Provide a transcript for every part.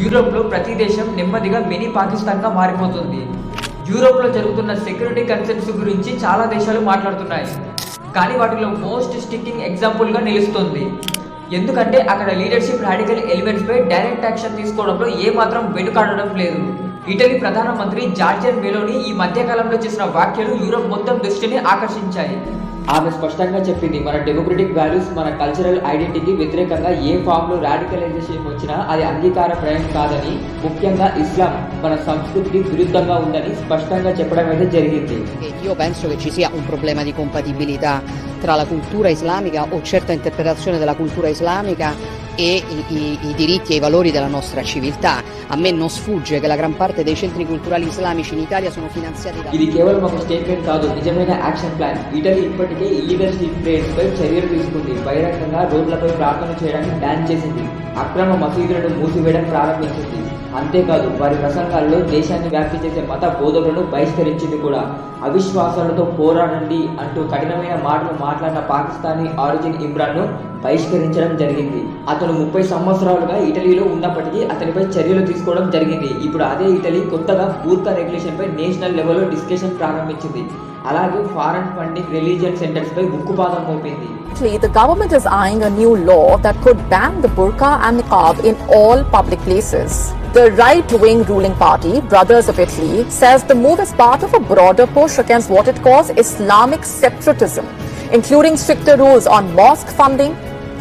యూరోప్లో ప్రతి దేశం నెమ్మదిగా మినీ పాకిస్తాన్గా మారిపోతుంది. యూరోప్లో జరుగుతున్న సెక్యూరిటీ కన్సెప్ట్స్ గురించి చాలా దేశాలు మాట్లాడుతున్నాయి. కానీ వాటిలో మోస్ట్ స్టిక్కింగ్ ఎగ్జాంపుల్గా నిలుస్తుంది. ఎందుకంటే అక్కడ లీడర్షిప్ రాడికల్ ఎలిమెంట్స్పై డైరెక్ట్ యాక్షన్ తీసుకోవడంలో ఏమాత్రం వెనుకాడడం లేదు. ఇటలీ ప్రధానమంత్రి జార్జియన్ మెలోని ఈ మధ్యకాలంలో చేసిన వ్యాఖ్యలు యూరోప్ మొత్తం దృష్టిని ఆకర్షించాయి. ఆమె స్పష్టంగా చెప్పింది మన డెమోక్రటిక్ వాల్యూస్ మన కల్చరల్ ఐడెంటిటీకి వ్యతిరేకంగా ఏ ఫామ్లో రాడికలైజేషన్ వచ్చినా అది అంగీకారప్రాయం కాదని ముఖ్యంగా ఇస్లాం మన సంస్కృతికి విరుద్ధంగా ఉందని స్పష్టంగా చెప్పడం అయితే జరిగింది. Io penso che ci sia un problema di compatibilità tra la cultura islamica o certa interpretazione della cultura islamica e i, i- i diritti e i valori della nostra civiltà. A me non sfugge che la gran parte dei centri culturali islamici in Italia sono finanziati da... ఇది కేవలం ఒక statement కాదు నిజమైన action plan Italy ఇప్పటికే illegal street players పై చర్యలు తీసుకుంది బహిరంగంగా రోడ్లపై ప్రార్థన చేయడానికి బ్యాన్ చేసింది అక్రమ మసీదులను మూసివేయడం ప్రారంభించింది అంతేకాదు వారి ప్రసంగాల్లో దేశాన్ని వ్యాప్తి చేసే మత బోధకులను బహిష్కరించింది కూడా. అవిశ్వాసాలతో పోరాడండి అంటూ కఠినమైన మాటలు మాట్లాడిన పాకిస్తానీ ఆరిజిన్ ఇమ్రాన్ను బహిష్కరించడం జరిగింది. అతను ముప్పై సంవత్సరాలుగా ఇటలీలో ఉన్నప్పటికీ అతనిపై చర్యలు తీసుకోవడం జరిగింది. ఇప్పుడు అదే ఇటలీ కొత్తగా బూర్కా రెగ్యులేషన్పై నేషనల్ లెవెల్లో డిస్కషన్ ప్రారంభించింది. అలాగే ఫారెన్ ఫండింగ్ రిలీజియన్ సెంటర్స్ పై ఉక్కుపాదం మోపింది. Currently, the government is eyeing a new law that could ban the burqa and niqab in all public places. The right wing ruling party, Brothers of Italy, says the move is part of a broader push against what it calls Islamic separatism, including stricter rules on mosque funding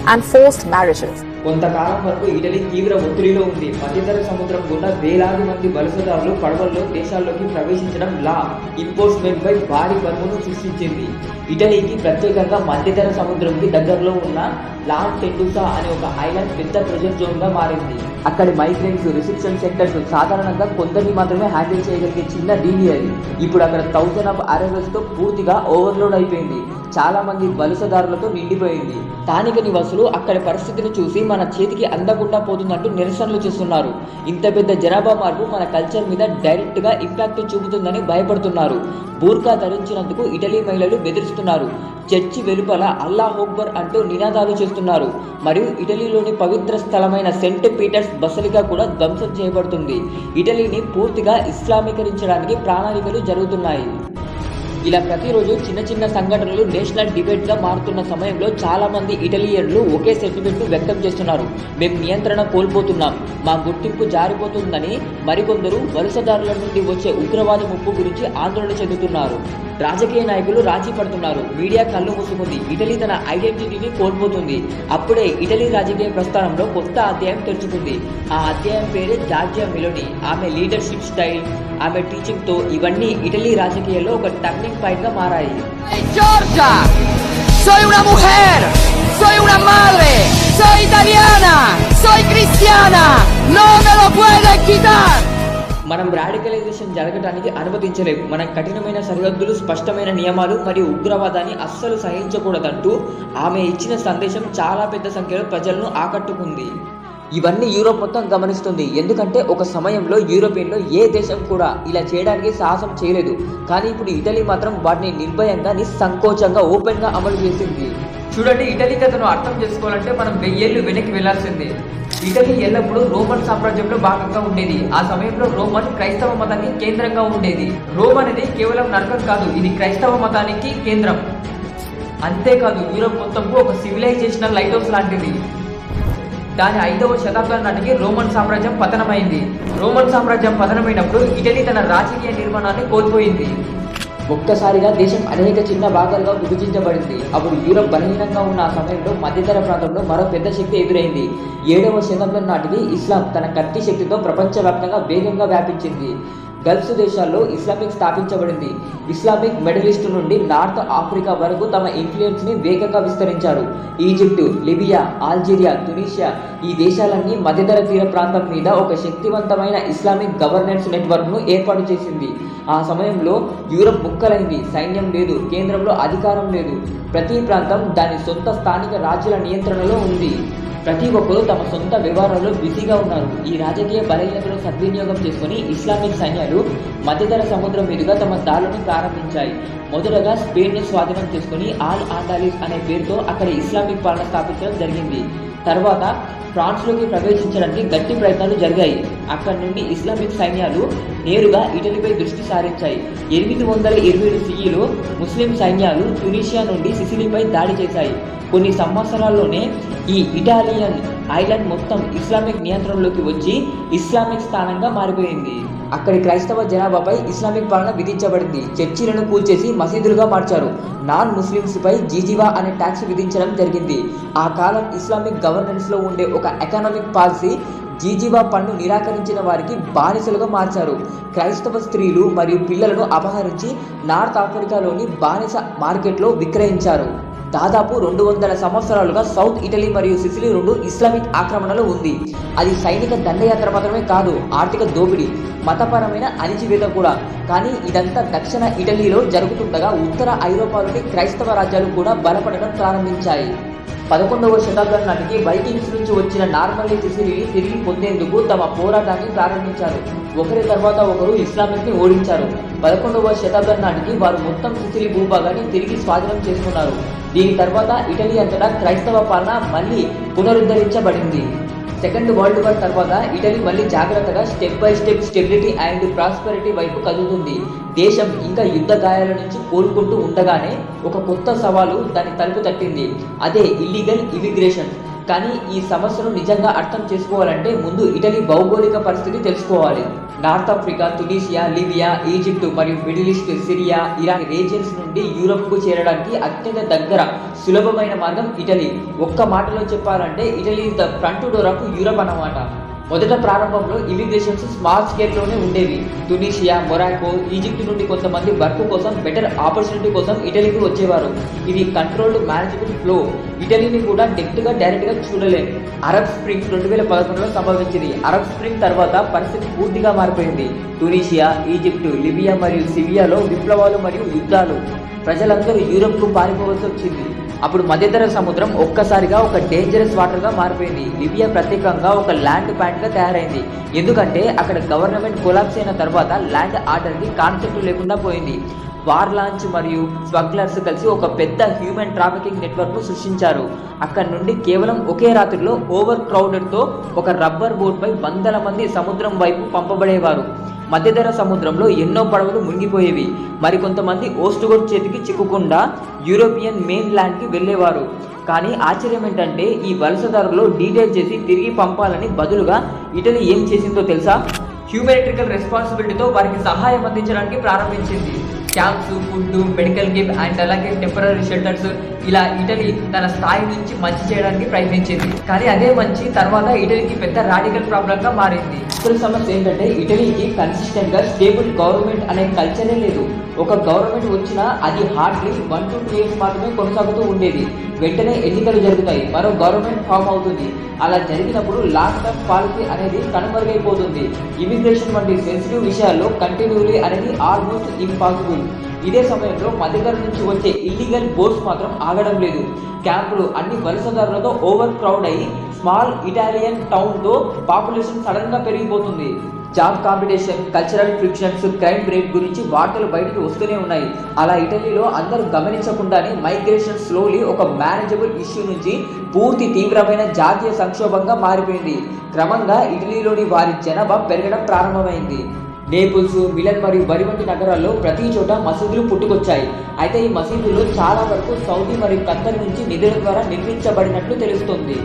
and forced marriages. కొంతకాలం వరకు Italy తీవ్ర ఒత్తిడిలో ఉంది మధ్యధర సముద్రం గుండా వేలాది మంది వలసదారులు పడవల్లో దేశాల్లోకి ప్రవేశించడం లా ఎంఫోర్స్మెంట్ పై భారీ బరువును సృష్టించింది ఇటలీకి ప్రత్యేకంగా మధ్యధర సముద్రంకి దగ్గరలో ఉన్న లాంగ్ టెండూసా అనే ఒక ఐలాండ్ పెద్ద ప్రెజర్ జోన్గా మారింది. అక్కడి మైగ్రెంట్స్ రిసెప్షన్ సెంటర్స్ సాధారణంగా కొందరిని మాత్రమే హ్యాండిల్ చేయగలిగే చిన్న డీడీ అది ఇప్పుడు అక్కడ థౌసండ్ ఆఫ్ అరైవల్స్తో పూర్తిగా ఓవర్లోడ్ అయిపోయింది. చాలా మంది వలసదారులతో నిండిపోయింది. స్థానిక నివాసులు అక్కడి పరిస్థితిని చూసి మన చేతికి అందకుండా పోతుందంటూ నిరసనలు చేస్తున్నారు. ఇంత పెద్ద జనాభా మార్పు మన కల్చర్ మీద డైరెక్ట్గా ఇంపాక్ట్ చూపుతుందని భయపడుతున్నారు. బూర్కా ధరించినందుకు ఇటలీ మహిళలు బెదిరిస్తున్నారు. చర్చి వెలుపల అల్లా అక్బర్ అంటూ నినాదాలు చేస్తున్నారు. మరియు ఇటలీలోని పవిత్ర స్థలమైన సెంట్ పీటర్స్ బసలిగా కూడా ధ్వంసం చేయబడుతుంది. ఇటలీని పూర్తిగా ఇస్లామీకరించడానికి ప్రణాళికలు జరుగుతున్నాయి. ఇలా ప్రతిరోజు చిన్న చిన్న సంఘటనలు నేషనల్ డిబేట్గా మారుతున్న సమయంలో చాలామంది ఇటలియన్లు ఒకే సెంటిమెంట్ వ్యక్తం చేస్తున్నారు. మేము నియంత్రణ కోల్పోతున్నాం. మా గుర్తింపు జారిపోతుందని మరికొందరు వలసదారుల నుండి వచ్చే ఉగ్రవాద ముప్పు గురించి ఆందోళన చెందుతున్నారు. రాజకీయ నాయకులు రాజీ పడుతున్నారు మీడియా కళ్ళు మూసుకుంది ఇటలీ తన ఐడెంటిటీని కోల్పోతుంది అప్పుడే ఇటలీ రాజకీయ ప్రస్థానంలో కొత్త అధ్యాయం తెరుచుకుంది ఆ అధ్యాయం పేరే జార్జియా మిలోని ఆమె లీడర్షిప్ స్టైల్ ఆమె టీచింగ్తో ఇవన్నీ ఇటలీ రాజకీయాల్లో ఒక టర్నింగ్ పాయింట్గా మారాయి Soy una mujer! Soy una madre! Soy italiana! Soy cristiana! ¡No me lo pueden quitar! మనం రాడికలైజేషన్ జరగడానికి అనుమతించలేము. మన కఠినమైన సరిహద్దులు స్పష్టమైన నియమాలు మరియు ఉగ్రవాదాన్ని అస్సలు సహించకూడదంటూ ఆమె ఇచ్చిన సందేశం చాలా పెద్ద సంఖ్యలో ప్రజలను ఆకట్టుకుంది. ఇవన్నీ యూరోప్ మొత్తం గమనిస్తుంది. ఎందుకంటే ఒక సమయంలో యూరోపియన్లో ఏ దేశం కూడా ఇలా చేయడానికి సాహసం చేయలేదు. కానీ ఇప్పుడు ఇటలీ మాత్రం వాటిని నిర్భయంగా నిస్సంకోచంగా ఓపెన్గా అమలు చేసింది. చూడండి ఇటలీ కథను అర్థం చేసుకోవాలంటే మనం వెయ్యేళ్ళు వెనక్కి వెళ్ళాల్సిందే. ఇటలీ ఎల్లప్పుడూ రోమన్ సామ్రాజ్యంలో భాగంగా ఉండేది. ఆ సమయంలో రోమన్ క్రైస్తవ మతానికి కేంద్రంగా ఉండేది. రోమ్ అనేది కేవలం నరకం కాదు ఇది క్రైస్తవ మతానికి కేంద్రం. అంతేకాదు యూరోప్ మొత్తంకు ఒక సివిలైజేషనల్ లైట్ హౌస్ లాంటిది. దాని ఐదవ శతాబ్దం నాటికి రోమన్ సామ్రాజ్యం పతనమైంది. రోమన్ సామ్రాజ్యం పతనమైనప్పుడు ఇటలీ తన రాజకీయ నిర్మాణాన్ని కోల్పోయింది. ఒక్కసారిగా దేశం అనేక చిన్న భాగాలుగా విభజించబడింది. అప్పుడు యూరప్ బలహీనంగా ఉన్న ఆ సమయంలో మధ్యతర ప్రాంతంలో మరో పెద్ద శక్తి ఎదురైంది. ఏడవ శతాబ్దం నాటికి ఇస్లాం తన కత్తి శక్తితో ప్రపంచవ్యాప్తంగా వేగంగా వ్యాపించింది. గల్ఫ్ దేశాల్లో ఇస్లామిక్ స్థాపించబడింది. ఇస్లామిక్ మిడిల్ ఈస్ట్ నుండి నార్త్ ఆఫ్రికా వరకు తమ ఇన్ఫ్లుయెన్స్ని వేగంగా విస్తరించారు. ఈజిప్టు లిబియా ఆల్జీరియా తునీషియా ఈ దేశాలన్నీ మధ్యధర తీర ప్రాంతం మీద ఒక శక్తివంతమైన ఇస్లామిక్ గవర్నెన్స్ నెట్వర్క్ను ఏర్పాటు చేసింది. ఆ సమయంలో యూరప్ ముక్కలైంది. సైన్యం లేదు కేంద్రంలో అధికారం లేదు. ప్రతి ప్రాంతం దాని సొంత స్థానిక రాజ్యాల నియంత్రణలో ఉంది. ప్రతి ఒక్కరూ తమ సొంత వ్యవహారాల్లో బిజీగా ఉన్నారు. ఈ రాజకీయ బలహీనతను సద్వినియోగం చేసుకుని ఇస్లామిక్ సైన్యాలు మధ్యధర సముద్రం మీదుగా తమ దాడులను ప్రారంభించాయి. మొదటగా స్పెయిన్ను స్వాధీనం చేసుకుని ఆల్ ఆండాలిస్ అనే పేరుతో అక్కడ ఇస్లామిక్ పాలన స్థాపించడం జరిగింది. తర్వాత ఫ్రాన్స్లోకి ప్రవేశించడానికి గట్టి ప్రయత్నాలు జరిగాయి. అక్కడి నుండి ఇస్లామిక్ సైన్యాలు నేరుగా ఇటలీపై దృష్టి సారించాయి. ఎనిమిది వందల ఇరవై ఏడు సిఈలో ముస్లిం సైన్యాలు టునీషియా నుండి సిసిలీపై దాడి చేశాయి. కొన్ని సంవత్సరాల్లోనే ఈ ఇటాలియన్ ఐలాండ్ మొత్తం ఇస్లామిక్ నియంత్రణలోకి వచ్చి ఇస్లామిక్ స్థానంగా మారిపోయింది. అక్కడి క్రైస్తవ జనాభాపై ఇస్లామిక్ పాలన విధించబడింది. చర్చిలను కూల్చేసి మసీదులుగా మార్చారు. నాన్ ముస్లిమ్స్పై జీజీవా అనే ట్యాక్స్ విధించడం జరిగింది. ఆ కాలం ఇస్లామిక్ గవర్నెన్స్లో ఉండే ఒక ఎకనామిక్ పాలసీ జీజీవా పన్ను నిరాకరించిన వారికి బానిసలుగా మార్చారు. క్రైస్తవ స్త్రీలు మరియు పిల్లలను అపహరించి నార్త్ ఆఫ్రికాలోని బానిస మార్కెట్లో విక్రయించారు. దాదాపు రెండు వందల సంవత్సరాలుగా సౌత్ ఇటలీ మరియు సిసిలీ రెండు ఇస్లామిక్ ఆక్రమణలో ఉంది. అది సైనిక దండయాత్ర మాత్రమే కాదు ఆర్థిక దోపిడీ మతపరమైన అణిచివేత కూడా. కానీ ఇదంతా దక్షిణ ఇటలీలో జరుగుతుండగా ఉత్తర ఐరోపాలోని క్రైస్తవ రాజ్యాలు కూడా బలపడడం ప్రారంభించాయి. పదకొండవ శతాబ్దం నాటికి వైకింగ్స్ నుంచి వచ్చిన నార్మల్లీ సిసిలీని తిరిగి పొందేందుకు తమ పోరాటాన్ని ప్రారంభించారు. ఒకరి తర్వాత ఒకరు ఇస్లామిక్ని ఓడించారు. పదకొండవ శతాబ్దం నాటికి వారు మొత్తం సిసిలీ భూభాగాన్ని తిరిగి స్వాధీనం చేసుకున్నారు. దీని తర్వాత ఇటలీ అంతటా క్రైస్తవ పాలన మళ్ళీ పునరుద్ధరించబడింది. సెకండ్ వరల్డ్ వార్ తర్వాత ఇటలీ మళ్ళీ జాగ్రత్తగా step by step stability and prosperity వైపు కదులుతుంది. దేశం ఇంకా యుద్ధ గాయాల నుంచి కోలుకుంటూ ఉండగానే ఒక కొత్త సవాలు దాని తలుపు తట్టింది. అదే ఇల్లీగల్ ఇమిగ్రేషన్ కానీ ఈ సమస్యను నిజంగా అర్థం చేసుకోవాలంటే ముందు ఇటలీ భౌగోళిక పరిస్థితి తెలుసుకోవాలి. North Africa Tunisia Libya Egypt మరియు middle east Syria Iran regions నుండి యూరప్కు చేరడానికి అత్యంత దగ్గర సులభమైన మార్గం ఇటలీ. ఒక్క మాటలో చెప్పాలంటే Italy the front door of Europe అన్నమాట. మొదట ప్రారంభంలో ఇమిగ్రేషన్స్ స్మాల్ స్కేల్లోనే ఉండేవి. టునీషియా మొరాకో ఈజిప్ట్ నుండి కొంతమంది వర్క్ కోసం బెటర్ ఆపర్చునిటీ కోసం ఇటలీకి వచ్చేవారు. ఇది కంట్రోల్డ్ మేనేజ్మెంట్ ఫ్లో ఇటలీని కూడా డెప్త్గా డైరెక్ట్గా చూడలేం. అరబ్ స్ప్రింగ్ రెండు వేల పదకొండులో సంభవించింది. అరబ్ స్ప్రింగ్ తర్వాత పరిస్థితి పూర్తిగా మారిపోయింది. టునీషియా ఈజిప్ట్ లిబియా మరియు సివియాలో విప్లవాలు మరియు యుద్ధాలు. ప్రజలందరూ యూరప్కు పారిపోవలసి వచ్చింది. అప్పుడు మధ్యధర సముద్రం ఒక్కసారిగా ఒక డేంజరస్ వాటర్గా మారిపోయింది. లిబియా ప్రత్యేకంగా ఒక ల్యాండ్ ప్యాంట్గా తయారైంది. ఎందుకంటే అక్కడ గవర్నమెంట్ కొలాప్స్ అయిన తర్వాత ల్యాండ్ ఆర్డర్కి కాన్సెప్ట్ లేకుండా పోయింది. వార్ లాంచ్ మరియు స్మగ్లర్స్ కలిసి ఒక పెద్ద హ్యూమన్ ట్రాఫికింగ్ నెట్వర్క్ను సృష్టించారు. అక్కడ నుండి కేవలం ఒకే రాత్రిలో ఓవర్ క్రౌడెడ్తో ఒక రబ్బర్ బోట్పై వందల మంది సముద్రం వైపు పంపబడేవారు. మధ్యధర సముద్రంలో ఎన్నో పడవలు మునిగిపోయేవి. మరికొంతమంది ఓస్టుగోడ్ చేతికి చిక్కుకుండా యూరోపియన్ మెయిన్ ల్యాండ్కి వెళ్ళేవారు. కానీ ఆశ్చర్యం ఏంటంటే ఈ వలసదారులు డీటెయిల్ చేసి తిరిగి పంపాలని బదులుగా ఇటలీ ఏం చేసిందో తెలుసా? హ్యూమానిటరికల్ రెస్పాన్సిబిలిటీతో వారికి సహాయం అందించడానికి ప్రారంభించింది. Camps food medical gift and అలాగే టెంపరీ షెల్టర్స్ ఇలా ఇటలీ తన స్థాయి నుంచి మంచి చేయడానికి ప్రయత్నించింది. కానీ అదే మంచి తర్వాత ఇటలీకి పెద్ద రాడికల్ ప్రాబ్లంగా మారింది. అసలు సమస్య ఏంటంటే ఇటలీకి కన్సిస్టెంట్గా స్టేబుల్ గవర్నమెంట్ అనే కల్చరే లేదు. ఒక గవర్నమెంట్ వచ్చినా అది hardly one to two years మాత్రమే కొనసాగుతూ ఉండేది. వెంటనే ఎన్నికలు జరుగుతాయి. మరో గవర్నమెంట్ ఫామ్ అవుతుంది. అలా జరిగినప్పుడు లాంగ్ టర్మ్ పాలసీ అనేది కనుమరుగైపోతుంది. ఇమిగ్రేషన్ వంటి సెన్సిటివ్ విషయాల్లో కంటిన్యూలీ అనేది ఆల్మోస్ట్ ఇంపాసిబుల్ ఇదే సమయంలో మధ్యధర నుంచి వచ్చే ఇల్లీగల్ బోట్స్ మాత్రం ఆగడం లేదు. క్యాంపులు అన్ని వలసదారులతో ఓవర్ క్రౌడ్ అయ్యి స్మాల్ ఇటాలియన్ టౌన్తో పాపులేషన్ సడన్గా పెరిగిపోతుంది. Job competition cultural frictions crime rate గురించి వార్తలు బయటకు వస్తూనే ఉన్నాయి. అలా ఇటలీలో అందరూ గమనించకుండానే మైగ్రేషన్ స్లోలీ ఒక మేనేజబుల్ ఇష్యూ నుంచి పూర్తి తీవ్రమైన జాతీయ సంక్షోభంగా మారిపోయింది. క్రమంగా ఇటలీలోని వారి జనాభా పెరగడం ప్రారంభమైంది. నేపుల్స్ మిలన్ మరియు బరి వంటి నగరాల్లో ప్రతి చోట మసీదులు పుట్టుకొచ్చాయి. అయితే ఈ మసీదులు చాలా వరకు సౌదీ మరియు ఖత్తర్ నుంచి నిధుల ద్వారా నిర్మించబడినట్లు తెలుస్తుంది.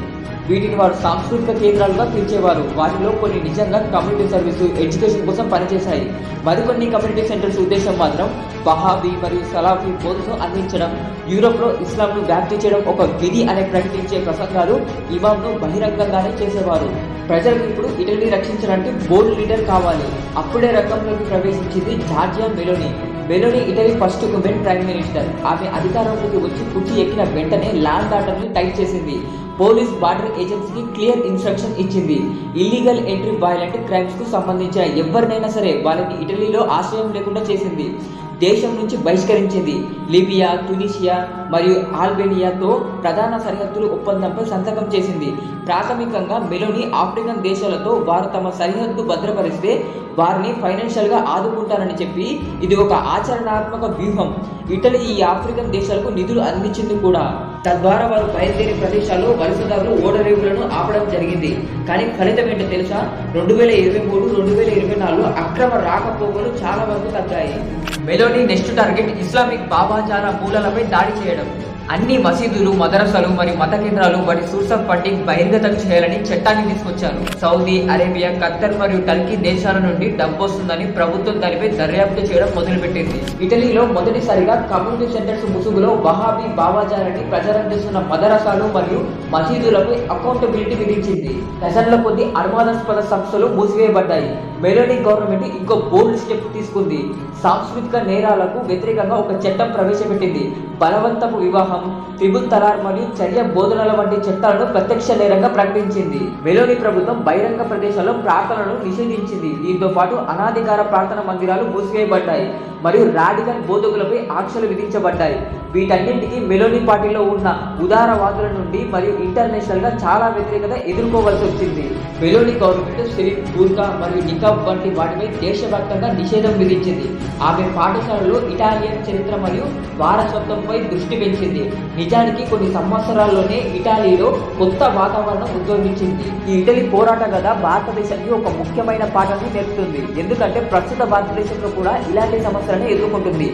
వీటిని వారు సాంస్కృతిక కేంద్రాలుగా పిలిచేవారు. వాటిలో కొన్ని నిజంగా కమ్యూనిటీ సర్వీస్ ఎడ్యుకేషన్ కోసం పనిచేశాయి. మరికొన్ని కమ్యూనిటీ సెంటర్స్ ఉద్దేశం మాత్రం వహాబీ మరియు సలాఫీ బోధను అందించడం యూరోప్లో ఇస్లాంను వ్యాప్తి చేయడం ఒక విధి అనే ప్రకటించే ప్రసంగాలు ఇమాంను బహిరంగంగానే చేసేవారు. ప్రజలకు ఇప్పుడు ఇటలీ రక్షించడానికి బోర్డు లీడర్ కావాలి. అప్పుడే రంగంలోకి ప్రవేశించింది Giorgia Meloni. Meloni Italy first women prime minister. ఆమె అధికారంలోకి వచ్చి కుర్చీ ఎక్కిన వెంటనే ల్యాండ్ ఆర్డర్ని టైప్ చేసింది. పోలీస్ బార్డర్ ఏజెన్సీకి క్లియర్ ఇన్స్ట్రక్షన్ ఇచ్చింది. ఇల్లీగల్ ఎంట్రీ వైలెంట్ క్రైమ్స్కు సంబంధించిన ఎవరినైనా సరే వాళ్ళని ఇటలీలో ఆశ్రయం లేకుండా చేసింది. దేశం నుంచి బహిష్కరించింది. లిబియా తునిషియా మరియు ఆల్బేనియాతో ప్రధాన సరిహద్దులు ఒప్పందంపై సంతకం చేసింది. ప్రాథమికంగా మెలోని ఆఫ్రికన్ దేశాలతో వారు తమ సరిహద్దు భద్రపరిస్తే వారిని ఫైనాన్షియల్గా ఆదుకుంటారని చెప్పి ఇది ఒక ఆచరణాత్మక వ్యూహం. ఇటలీ ఈ ఆఫ్రికన్ దేశాలకు నిధులు అందించింది కూడా. తద్వారా వారు బయలుదేరే ప్రదేశాల్లో వలసదారులు ఓడరేవులను ఆపడం జరిగింది. కానీ ఫలితం ఏంటో తెలుసా? రెండు వేల ఇరవై మూడు రెండు వేల ఇరవై నాలుగు అక్రమ రాకపోకలు చాలా వరకు తగ్గాయి. మెలోని నెక్స్ట్ టార్గెట్ ఇస్లామిక్ బాబాచార మూలాలపై దాడి చేయడం. అన్ని మసీదులు మదరసాలు మరియు మత కేంద్రాలు వాటి సోర్స్ ఆఫ్ ఫండింగ్ బహిర్గతం చేయాలని చట్టాన్ని తీసుకొచ్చారు. సౌదీ అరేబియా ఖత్తర్ మరియు టర్కీ దేశాల నుండి డబ్బు వస్తుందని ప్రభుత్వం దానిపై దర్యాప్తు చేయడం మొదలుపెట్టింది. ఇటలీలో మొదటిసారిగా కమ్యూనిటీ సెంటర్స్ ముసుగులో వహాబీ భావాచారాన్ని ప్రచారం చేస్తున్న మదరసాలు మరియు మసీదులపై అకౌంటబిలిటీ విధించింది. దశల్లో కొద్ది అనుమానాస్పద సంస్థలు మూసివేయబడ్డాయి. మెలోనీ గవర్నమెంట్ ఇంకో బోల్డ్ స్టెప్ తీసుకుంది. సాంస్కృతిక నేరాలకు వ్యతిరేకంగా ఒక చట్టం ప్రవేశపెట్టింది. బలవంతపు వివాహం త్రిబుల్ తలార్ మరియు చర్య బోధనల వంటి చట్టాలను ప్రత్యక్ష నేరంగా ప్రకటించింది. మెలోని ప్రభుత్వం బహిరంగ ప్రదేశాల్లో ప్రార్థనలను నిషేధించింది. దీంతో పాటు అనాధికార ప్రార్థన మందిరాలు మూసివేయబడ్డాయి మరియు రాడికల్ బోధకులపై ఆంక్షలు విధించబడ్డాయి. వీటన్నింటికి మెలోని పార్టీలో ఉన్న ఉదారవాదుల నుండి మరియు ఇంటర్నేషనల్గా చాలా వ్యతిరేకత ఎదుర్కోవాల్సి వచ్చింది. మెలోని గవర్నమెంట్ శ్రీ బూర్కా మరియు నికాబ్ వంటి వాటిపై దేశవ్యాప్తంగా నిషేధం విధించింది. ఆమె పాఠశాలలో ఇటాలియన్ చరిత్ర మరియు వారసత్వంపై దృష్టి పెంచింది. నిజానికి కొన్ని సంవత్సరాల్లోనే ఇటాలీలో కొత్త వాతావరణం ఉద్భవించింది. ఈ ఇటలీ పోరాట కథ భారతదేశానికి ఒక ముఖ్యమైన పాఠాన్ని నేర్పుతుంది. ఎందుకంటే ప్రస్తుత భారతదేశంలో కూడా ఇలాంటి సమస్యలను ఎదుర్కొంటుంది.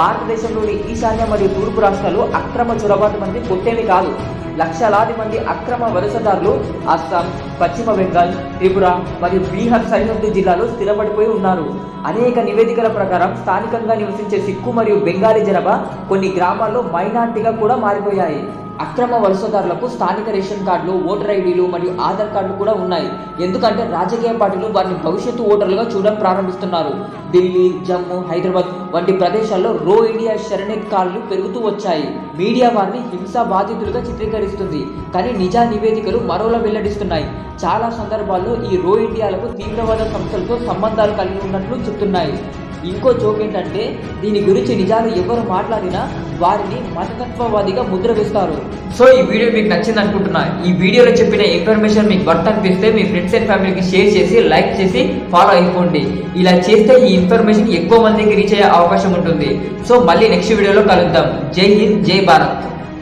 భారతదేశంలోని ఈశాన్య మరియు తూర్పు రాష్ట్రాలు అక్రమ చొరబాటు మంది కొట్టేవి కాదు. లక్షలాది మంది అక్రమ వలసదారులు అస్సాం పశ్చిమ బెంగాల్ త్రిపుర మరియు బీహార్ సరిహద్దు జిల్లాలో స్థిరపడిపోయి ఉన్నారు. అనేక నివేదికల ప్రకారం స్థానికంగా నివసించే సిక్కు మరియు బెంగాలీ జనాభా కొన్ని గ్రామాల్లో మైనార్టీగా కూడా మారిపోయాయి. అక్రమ వలసదారులకు స్థానిక రేషన్ కార్డులు ఓటర్ ఐడీలు మరియు ఆధార్ కార్డులు కూడా ఉన్నాయి. ఎందుకంటే రాజకీయ పార్టీలు వారిని భవిష్యత్తు ఓటర్లుగా చూడడం ప్రారంభిస్తున్నారు. ఢిల్లీ జమ్మూ హైదరాబాద్ వంటి ప్రదేశాల్లో రో ఇండియా శరణెత్కాలు పెరుగుతూ వచ్చాయి. మీడియా వారిని హింసా బాధితులుగా చిత్రీకరిస్తుంది. కానీ నిజా నివేదికలు మరోలా వెల్లడిస్తున్నాయి. చాలా సందర్భాల్లో ఈ రో ఇండియాలకు తీవ్రవాద సంస్థలతో సంబంధాలు కలిగి ఉన్నట్లు చెప్తున్నాయి. ఇంకో జోక్ ఏంటంటే దీని గురించి నిజాలు ఎవరు మాట్లాడినా వారిని మతతత్వవాదిగా ముద్ర వేస్తారు. సో ఈ వీడియో మీకు నచ్చింది అనుకుంటున్నా. ఈ వీడియోలో చెప్పిన ఇన్ఫర్మేషన్ మీకు వర్త్ అనిపిస్తే మీ ఫ్రెండ్స్ అండ్ ఫ్యామిలీకి షేర్ చేసి లైక్ చేసి ఫాలో అయిపోండి. ఇలా చేస్తే ఈ ఇన్ఫర్మేషన్ ఎక్కువ మందికి రీచ్ అయ్యే అవకాశం ఉంటుంది. సో మళ్ళీ నెక్స్ట్ వీడియోలో కలుద్దాం. జై హింద్ జై భారత్.